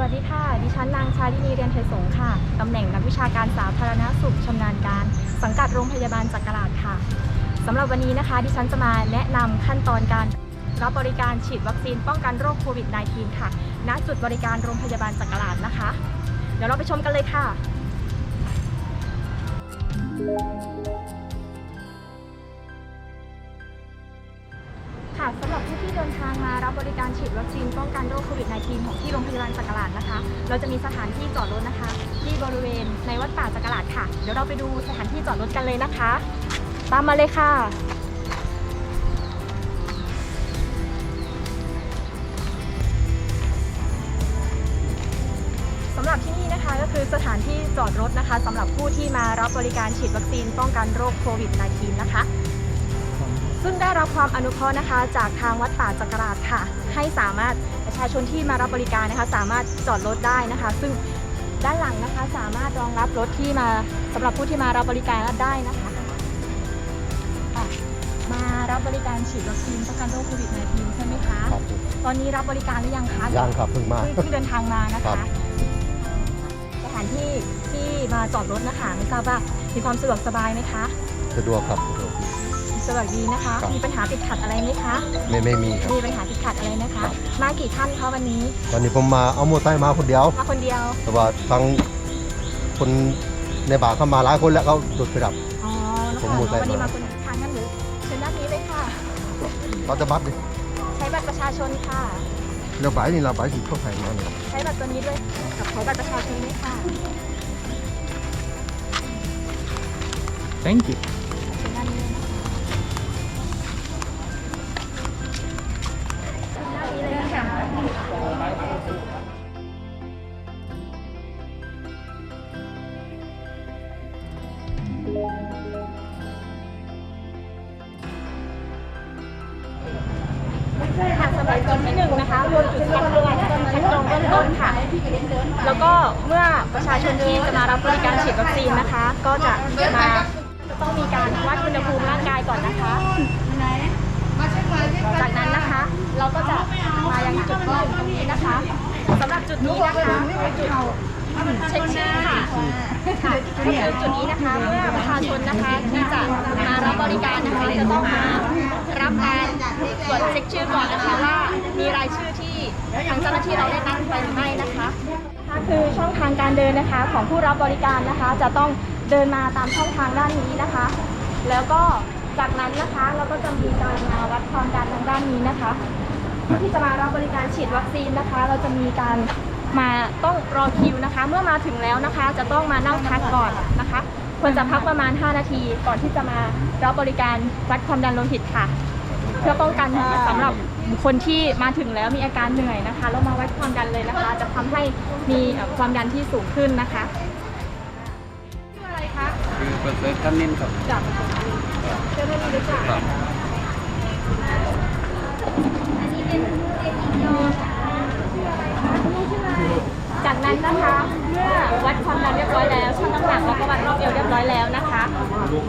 วัสดีค่ะ ดิฉันนางชาลินีเรียนไทยสงค่ะ ตำแหน่งนักวิชาการสาธารณสุขชำนาญการ สังกัดโรงพยาบาลจักราชค่ะ สำหรับวันนี้นะคะ ดิฉันจะมาแนะนำขั้นตอนการรับบริการฉีดวัคซีนป้องกันโรคโควิด -19 ค่ะ ณ จุดบริการโรงพยาบาลจักราชนะคะ เดี๋ยวเราไปชมกันเลยค่ะ บริการฉีดวัคซีนป้องกันโรคโควิด -19 ของที่โรงพยาบาลจักราชนะคะ เราจะมีสถานที่จอดรถนะคะ ที่บริเวณในวัดป่าจักราชค่ะ เดี๋ยวเราไปดูสถานที่จอดรถกันเลยนะคะ ตามมาเลยค่ะ สำหรับที่นี่นะคะก็คือสถานที่จอดรถนะคะสำหรับผู้ที่มารับบริการฉีดวัคซีนป้องกันโรคโควิด -19 นะคะ ซึ่งได้รับความอนุเคราะห์นะคะ จากทางวัดป่าจักราชค่ะ ให้สามารถประชาชนที่มารับบริการนะคะ สามารถจอดรถได้นะคะ ซึ่งด้านหลังนะคะสามารถรองรับรถที่มาสำหรับผู้ที่มารับบริการได้นะคะอะมารับบริการฉีดวัคซีนป้องกันโรคโควิด -19 ใช่ไหมคะครับผมตอนนี้รับบริการหรือยังคะยังครับเพิ่งมาเพิ่งเพิ่งเดินทางมานะครัคะบสถานที่ที่มาจอดรถนะคะไม่ทราบว่ามีความสะดวกสบายไหมคะ สะดวกครับ สะดวกดีสะดวกดีนะคะ ครับ มีปัญหาติดขัดอะไรไหมคะ ไม่ไม่มีครับ มีปัญหาติดขัดอะไรนะคะ ครับ มากี่ท่านคะวันนี้ ตอนนี้ผมมาเอามอเตอร์ไซค์มาคนเดียว มาคนเดียว แต่ว่าทางคนในบาร์เข้ามาหลายคนแล้วเขาดุดไปดับ อ๋อแล้วผมค่ะหมดวันนี้แล้วมาคนทางนั้นหรือเชิญด้านนี้เลยค่ะ เราจะบัตรดิใช้บัตรประชาชนค่ะ เราใบนี่เราใบสีเข้าไข่มาเนี่ยใช้บัตรตัวนี้ด้วยกับใช้บัตรประชาชนด้วยค่ะ Thank you. จุดที่หนึ่งนะคะรวมจุดคัดกรองคัดกรองเบื้องต้นค่ะ แล้วก็เมื่อประชาชนที่จะมารับบริการฉีดวัคซีนนะคะ ก็จะมาจะต้องมีการวัดอุณหภูมิร่างกายก่อนนะคะ จากนั้นนะคะ เราก็จะมายังจุดที่หนึ่งตรงนี้นะคะ รับจุดนี้นะคะเป็นจุดเช็คชื่อค่ะค่ะก็คือจุดนี้นะคะเมื่อประชาชนนะคะที่จะมารับบริการนะคะจะต้องมารับการตรวจเช็คชื่อก่อนนะคะว่ามีรายชื่อที่ทางเจ้าหน้าที่เราได้ตั้งไปหรือไม่นะคะค่ะคือช่องทางการเดินนะคะของผู้รับบริการนะคะ จะต้องเดินมาตามช่องทางด้านนี้นะคะ แล้วก็จากนั้นนะคะเราก็จะมีการมาวัดความดันทางด้านนี้นะคะ ผู้ที่จะมารับบริการฉีดวัคซีนนะคะ เราจะมีการมาต้องรอคิวนะคะ เมื่อมาถึงแล้วนะคะ จะต้องมานั่งพักก่อนนะคะควรจะพักประมาณ 5 นาทีก่อนที่จะมารับบริการวัดความดันโลหิตค่ะ เพื่อป้องกันสำหรับบุคคลที่มาถึงแล้วมีอาการเหนื่อยนะคะแล้วมาวัดความดันเลยนะคะ จะทำให้มีเอ่อความดันที่สูงขึ้นนะคะชื่ออะไรคะคือเปิดเซิร์ฟท่านนิ่มครับจากเจ้าหน้าที่รู้จัก จากนั้นนะคะเมื่อวัดความดันเรียบร้อยแล้วชั่งน้ำหนักแล้วก็วัดรอบเอวเรียบร้อยแล้วนะคะ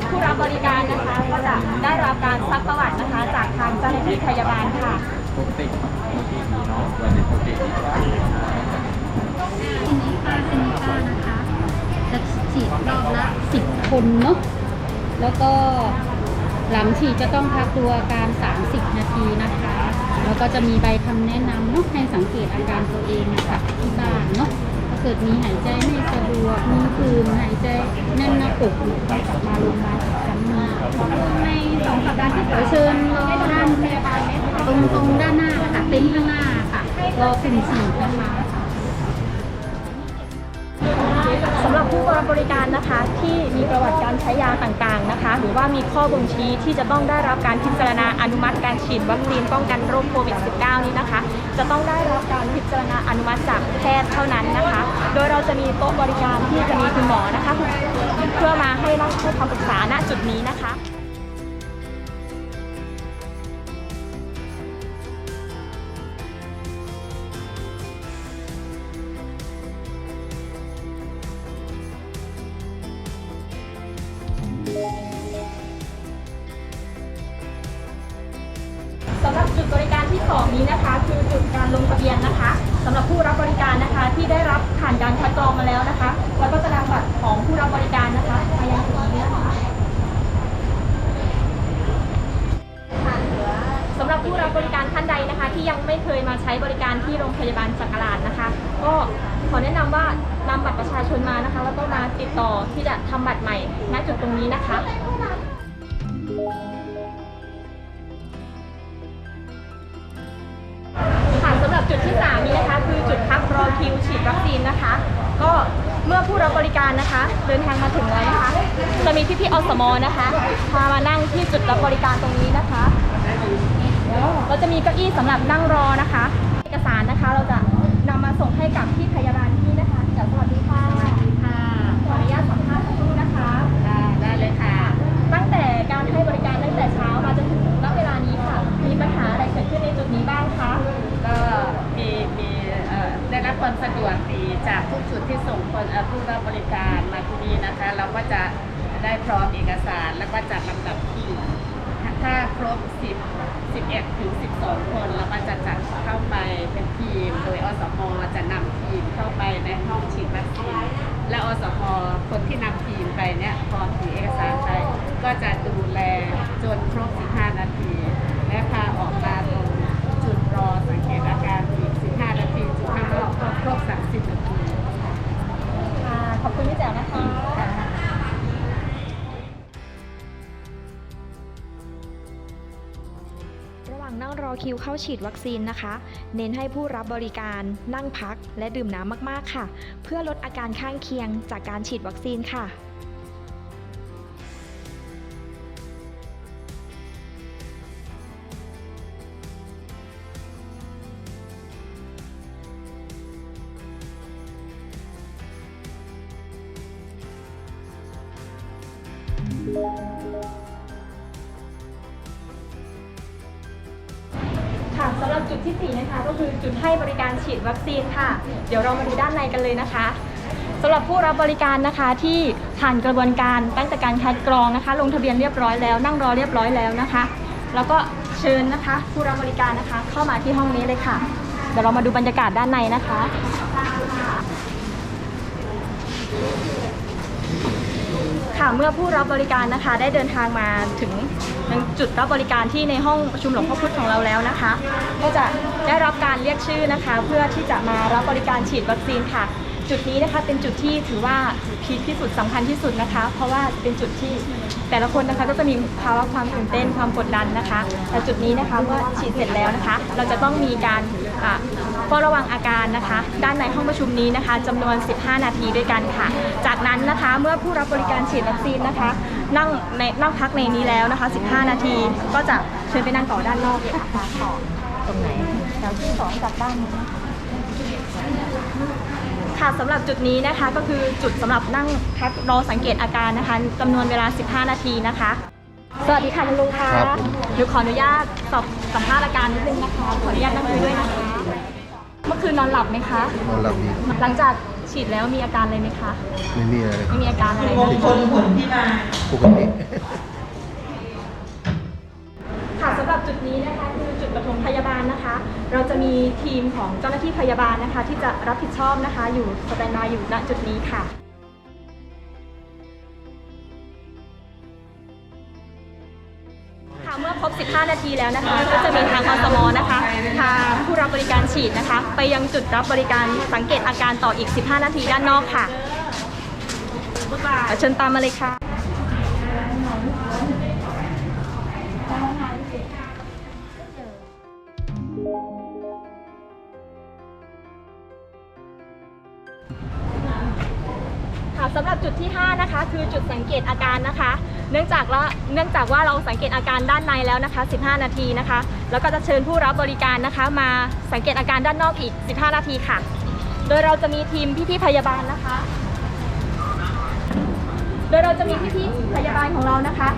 ผู้รับบริการนะคะก็จะได้รับการซักประวัตินะคะ จากทางเจ้าหน้าที่พยาบาลค่ะปกติปกติดีเนาะวันนี้ปกติดีซินิก้าซินิก้านะคะจะฉีดรอบละ10คนเนาะแล้วก็หลังฉีดจะต้องพักดูอาการ 30 นาทีนะคะ แล้วก็จะมีใบคำแนะนำเนาะให้สังเกตอาการตัวเองนะคะที่บ้านเนาะถ้าเกิดมีหายใจไม่สะดวกมีคืนหายใจแน่นหน้าอกก็กลับมาโรงพยาบาลอีกครั้งหนึงในสองสัปดาห์ที่เดี๋ยเชิญรอด้านพยาบาลตรงตรงด้านหน้านะคะเต็นท์ข้างหน้าค่ะรอกลุ่มฉีดนะคะ สำหรับผู้รับบริการนะคะที่มีประวัติการใช้ยาต่างๆนะคะ หรือว่ามีข้อบ่งชี้ที่จะต้องได้รับการพิจารณาอนุมัติการฉีดวัคซีนป้องกันโรคโควิด -19 นี้นะคะ จะต้องได้รับการพิจารณาอนุมัติจากแพทย์เท่านั้นนะคะ โดยเราจะมีโต๊ะบริการที่จะมีคุณหมอนะคะ เพื่อมาให้นั่งให้คำปรึกษาณจุดนี้นะคะ ลงทะเบียนนะคะสำหรับผู้รับบริการนะคะ ที่ได้รับผ่านการคัดกรองมาแล้วนะคะแล้วก็จะนำบัตรของผู้รับบริการนะคะมายังจุดนี้นะคะสำหรับผู้รับบริการท่านใดนะคะ ที่ยังไม่เคยมาใช้บริการที่โรงพยาบาลสักราชนะคะ ก็ขอแนะนำว่านำบัตรประชาชนมานะคะ แล้วก็มาติดต่อที่จะทำบัตรใหม่ณจุดตรงนี้นะคะ เมื่อผู้รับบริการนะคะ เดินทางมาถึงแล้วนะคะ จะมีพี่ๆอสมนะคะ พามานั่งที่จุดรับบริการตรงนี้นะคะเราจะมีเก้าอี้สำหรับนั่งรอนะคะ เอกสารนะคะเราจะนำมาส่งให้กับพี่พยาบาล จากทุกจุดที่ส่งคนผู้รับบริการมาที่นี่นะคะ เราก็จะได้พร้อมเอกสารแล้วก็จัดลำดับคิวถ้าครบ 10 11ถึง12 คนเราก็จะจัดเข้าไปเป็นทีม โดยอสมจะนำทีมเข้าไปในห้องฉีดวัคซีนและอสมคนที่นำทีมไปเนี่ยพร้อมถือเอกสารไปก็จะดูแลจนครบ 15 นาที และพาออกมาตรงจุดรอสังเกตอาการอีก 15 นาทีจุดข้างนอกก็ครบ 30 นาที ขอบคุณพี่แจ๋วนะคะระหว่างนั่งรอคิวเข้าฉีดวัคซีนนะคะ เน้นให้ผู้รับบริการนั่งพักและดื่มน้ำมากๆค่ะ เพื่อลดอาการข้างเคียงจากการฉีดวัคซีนค่ะค่ะ ให้บริการฉีดวัคซีนค่ะ เดี๋ยวเรามาดูด้านในกันเลยนะคะสำหรับผู้รับบริการนะคะที่ผ่านกระบวนการตั้งแต่การคัดกรองนะคะ ลงทะเบียนเรียบร้อยแล้ว นั่งรอเรียบร้อยแล้วนะคะ แล้วก็เชิญนะคะ ผู้รับบริการนะคะ เข้ามาที่ห้องนี้เลยค่ะ เดี๋ยวเรามาดูบรรยากาศด้านในนะคะค่ะเมื่อผู้รับบริการนะคะได้เดินทางมาถึงจุดรับบริการที่ในห้องประชุมหลวงพ่อพุธของเราแล้วนะคะ ก็จะ เรียกชื่อนะคะ เพื่อที่จะมารับบริการฉีดวัคซีนค่ะ จุดนี้นะคะเป็นจุดที่ถือว่าพีคที่สุดสำคัญที่สุดนะคะ เพราะว่าเป็นจุดที่แต่ละคนนะคะก็จะมีภาวะความตื่นเต้นความกดดันนะคะ แต่จุดนี้นะคะเมื่อฉีดเสร็จแล้วนะคะ เราจะต้องมีการเฝ้าระวังอาการนะคะ ด้านในห้องประชุมนี้นะคะจำนวน 15 นาทีด้วยกันค่ะ จากนั้นนะคะเมื่อผู้รับบริการฉีดวัคซีนนะคะ นั่งในนั่งพักในนี้แล้วนะคะ 15 นาทีก็จะเชิญไปนั่งต่อด้านนอกค่ะ ต่อตรงไหนแถวที่สองจากด้านนี้ค่ะสำหรับจุดนี้นะคะก็คือจุดสำหรับนั่งพักรอสังเกตอาการนะคะจำนวนเวลา 15 นาทีนะคะ สวัสดีค่ะคุณลุงค่ะครับผมเดี๋ยวขออนุญาตสอบสัมภาษณ์อาการนิดนึงนะคะ ขออนุญาตนั่งคุยด้วยนะคะ เมื่อคืนนอนหลับไหมคะ นอนหลับดีหลังจากฉีดแล้วมีอาการอะไรไหมคะไม่มีอะไรเลยไม่มีอาการอะไรนะปกติ ค่ะสำหรับจุดนี้นะคะคือจุดปฐม พยาบาลนะคะ เราจะมีทีมของเจ้าหน้าที่พยาบาลนะคะ ที่จะรับผิดชอบนะคะ อยู่สแตนบายอยู่ณจุดนี้ค่ะค่ะเมื่อครบ 15 นาทีแล้วนะคะ ก็จะมีทางอสมนะคะ ทางผู้รับบริการฉีดนะคะ ไปยังจุดรับบริการสังเกตอาการต่ออีก 15 นาทีด้านนอกค่ะเชิญตามมาเลยค่ะค่ะ คะคือจุดสังเกตอาการนะคะ เนื่องจากว่าเนื่องจากว่าเราสังเกตอาการด้านในแล้วนะคะ 15 นาทีนะคะ แล้วก็จะเชิญผู้รับบริการนะคะ มาสังเกตอาการด้านนอกอีก 15 นาทีค่ะ โดยเราจะมีทีมพี่ๆพยาบาลนะคะ โดยเราจะมีพี่ๆพยาบาลของเรานะคะ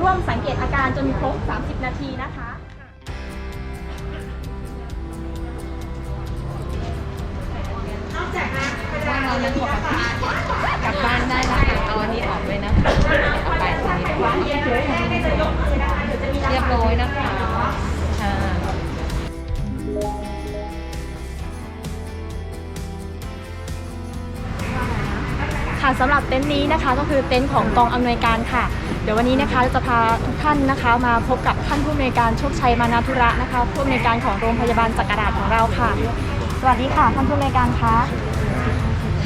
ร่วมสังเกตอาการจนครบ 30 นาทีนะคะนอก ว่างเรายังปกติกลับบ้านได้แล้วค่ะเอาอันนี้ออกไปนะคะเอาไปตรงนี้ก่อนเรียบร้อยนะคะค่ะค่ะสำหรับเต็นท์นี้นะคะก็คือเต็นท์ของกองอำนวยการค่ะ เดี๋ยววันนี้นะคะเราจะพาทุกท่านนะคะ มาพบกับท่านผู้อำนวยการโชคชัยมานาธุระนะคะผู้อำนวยการของโรงพยาบาลจักรดาชของเราค่ะ สวัสดีค่ะท่านผู้อำนวยการคะ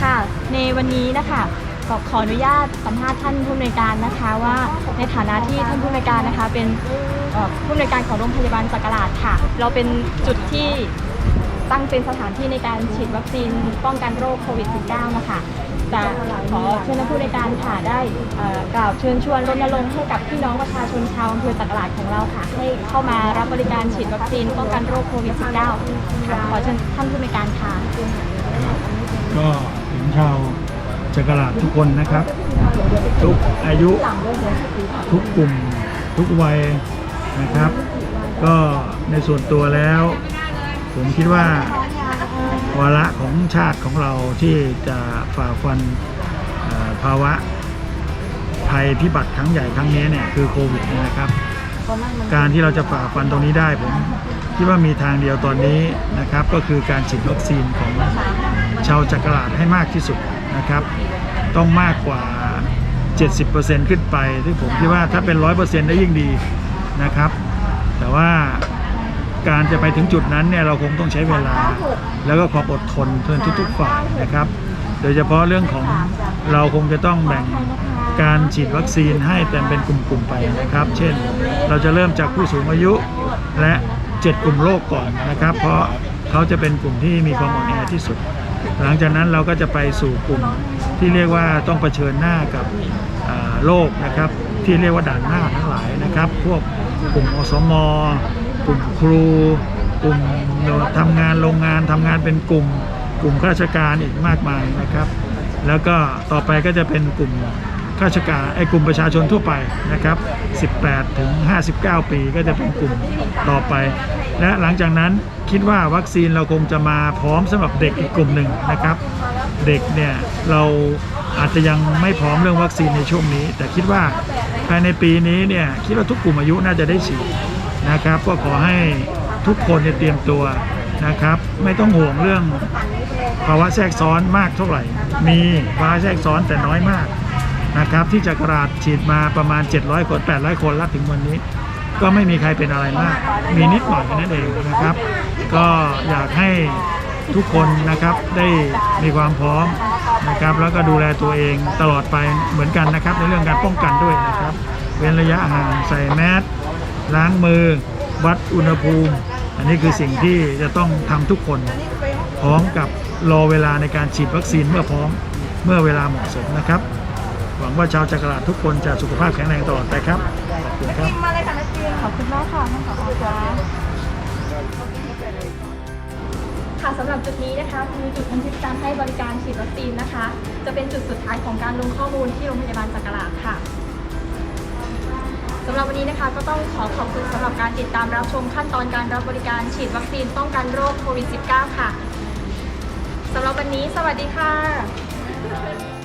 ค่ะ ในวันนี้นะคะขอขออนุญาตสัมภาษณ์ท่านผู้อำนวยการนะคะว่าในฐานะที่ท่านผู้อำนวยการนะคะ เป็นเอ่อผู้อำนวยการของโรงพยาบาลจักราชค่ะ เราเป็นจุดที่ตั้งเป็นสถานที่ในการฉีดวัคซีนป้องกันโรคโควิด -19 นะคะแต่ขอเชิญท่านผู้ในวยการค่ะได้เอ่อกล่าวเชิญชวนรณรงค์ให้กับพี่น้องประชาชนชาวอำเภอจักราชของเราค่ะ ให้เข้ามารับบริการฉีดวัคซีนป้องกันโรคโควิด -19 ค่ะขอเชิญท่านผู้ในวยการค่ะ ก็ถึงชาวจักราชทุกคนนะครับ ทุกอายุทุกกลุ่มทุกวัยนะครับ ก็ในส่วนตัวแล้ว ผมคิดว่าวาระของชาติของเราที่จะฝ่าฟันภาวะภัยพิบัติครั้งใหญ่ครั้งนี้เนี่ยคือโควิดนยนะครับ การที่เราจะฝ่าฟันตรงนี้ได้ผมคิดว่ามีทางเดียวตอนนี้นะครับ ก็คือการฉีดวัคซีนของ ชาวจักรราชให้มากที่สุดนะครับ ต้องมากกว่า 70%ขึ้นไปที่ผมคิดว่าถ้าเป็น 100%ได้ยิ่งดีนะครับ แต่ว่าการจะไปถึงจุดนั้นเนี่ยเราคงต้องใช้เวลา แล้วก็ความอดทนเพื่อนทุก ๆ ฝ่ายนะครับ โดยเฉพาะเรื่องของเราคงจะต้องแบ่งการฉีดวัคซีนให้แต่เป็นกลุ่มๆไปนะครับ เช่น เราจะเริ่มจากผู้สูงอายุและ 7 กลุ่มโรคก่อนนะครับ เพราะเขาจะเป็นกลุ่มที่มีความอ่อนแอที่สุด หลังจากนั้นเราก็จะไปสู่กลุ่มที่เรียกว่าต้องเผชิญหน้ากับโรคนะครับที่เรียกว่าด่านหน้าทั้งหลายนะครับ พวกกลุ่มอสมกลุ่มครู กลุ่มทำงานโรงงานทำงานเป็นกลุ่ม กลุ่มข้าราชการอีกมากมายนะครับ แล้วก็ต่อไปก็จะเป็นกลุ่ม ข้าราชการไอ้กลุ่มประชาชนทั่วไปนะครับ 18 ถึง 59 ปีก็จะเป็นกลุ่มต่อไป และหลังจากนั้นคิดว่าวัคซีนเราคงจะมาพร้อมสำหรับเด็กอีกกลุ่มหนึ่งนะครับ เด็กเนี่ยเราอาจจะยังไม่พร้อมเรื่องวัคซีนในช่วงนี้ แต่คิดว่าภายในปีนี้เนี่ยคิดว่าทุกกลุ่มอายุน่าจะได้ฉีดนะครับ ก็ขอให้ทุกคนเนี่ยเตรียมตัวนะครับ ไม่ต้องห่วงเรื่องภาวะแทรกซ้อนมากเท่าไหร่ มีภาวะแทรกซ้อนแต่น้อยมาก นะครับ ที่จักราชฉีดมาประมาณ 700 คน 800 คนรับถึงวันนี้ ก็ไม่มีใครเป็นอะไรมาก มีนิดหน่อยแค่นั้นเองนะครับ ก็อยากให้ทุกคนนะครับได้มีความพร้อมนะครับ แล้วก็ดูแลตัวเองตลอดไปเหมือนกันนะครับ ในเรื่องการป้องกันด้วยนะครับ เว้นระยะห่างใส่แมสล้างมือ วัดอุณหภูมิ อันนี้คือสิ่งที่จะต้องทำทุกคนพร้อมกับรอเวลาในการฉีดวัคซีนเมื่อพร้อมเมื่อเวลาเหมาะสมนะครับ หวังว่าชาวจักรราชทุกคนจะสุขภาพแข็งแรงตลอดไปครับขอบคุณครับขอบคุณมากค่ะท่านผอคะค่ะสำหรับจุดนี้นะคะคือจุดบันทึกการให้บริการฉีดวัคซีนนะคะ จะเป็นจุดสุดท้ายของการลงข้อมูลที่โรงพยาบาลจักราชค่ะสำหรับวันนี้นะคะก็ต้องขอขอบคุณสำหรับการติดตามรับชมขั้นตอนการรับบริการฉีดวัคซีนป้องกันโรคโควิด -19 ค่ะสำหรับวันนี้สวัสดีค่ะ